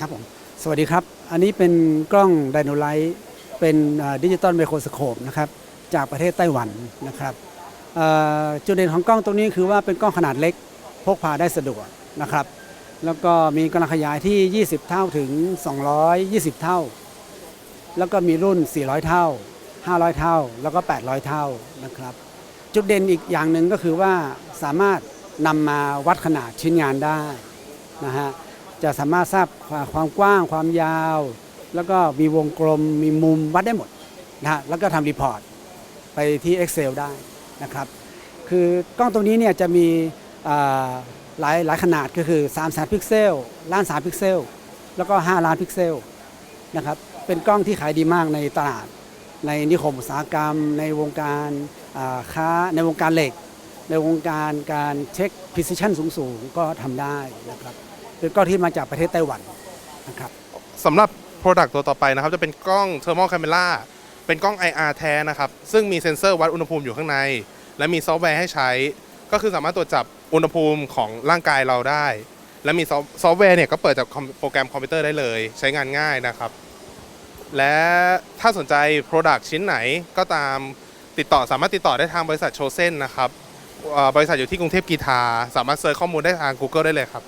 ครับผมสวัสดีครับ อันนี้เป็นกล้องไดโนไลท์เป็นดิจิตอลไมโครสโคปนะครับจากประเทศไต้หวันนะครับจุดเด่นของกล้องตัวนี้คือว่าเป็นกล้องขนาดเล็กพกพาได้สะดวกนะครับ แล้วก็มีกำลังขยายที่ 20 เท่าถึง 220 เท่า แล้วก็มีรุ่น 400 เท่า 500 เท่า แล้วก็ 800 เท่านะครับ จุดเด่นอีกอย่างหนึ่งก็คือว่าสามารถนำมาวัดขนาดชิ้นงานได้นะฮะ จะสามารถทราบความกว้างความยาว แล้วก็มีวงกลมมีมุมวัดได้หมดนะฮะแล้วก็ทำรีพอร์ตไปที่ Excel ได้นะครับ คือกล้องตัวนี้เนี่ยจะมีหลายหลายขนาดก็คือ3แสนพิกเซลล้าน3พิกเซล แล้วก็ 5 ล้านพิกเซลนะครับเป็นกล้องที่ขายดีมากในตลาด ในนิคมอุตสาหกรรม ในวงการค้าในวงการเหล็ก ในวงการการเช็ค precision สูงๆ ก็ทำได้นะครับ เป็นกล้องที่มาจากประเทศไต้หวันนะครับสำหรับ Product ตัวต่อไปนะครับ จะเป็นกล้อง Thermal Camera เป็นกล้อง IR แท้นะครับ ซึ่งมีเซ็นเซอร์วัดอุณหภูมิอยู่ข้างใน และมีซอฟต์แวร์ให้ใช้ ก็คือสามารถตรวจจับอุณหภูมิของร่างกายเราได้ และมีซอฟต์แวร์เนี่ยก็เปิดจากโปรแกรมคอมพิวเตอร์ได้เลย ใช้งานง่ายนะครับ และถ้าสนใจ Product ชิ้นไหนก็ตามติดต่อสามารถติดต่อได้ทางบริษัทโชเซนนะครับบริษัทอยู่ที่กรุงเทพกีทาสามารถเซิร์ชข้อมูลได้ทาง Google ได้เลยครับ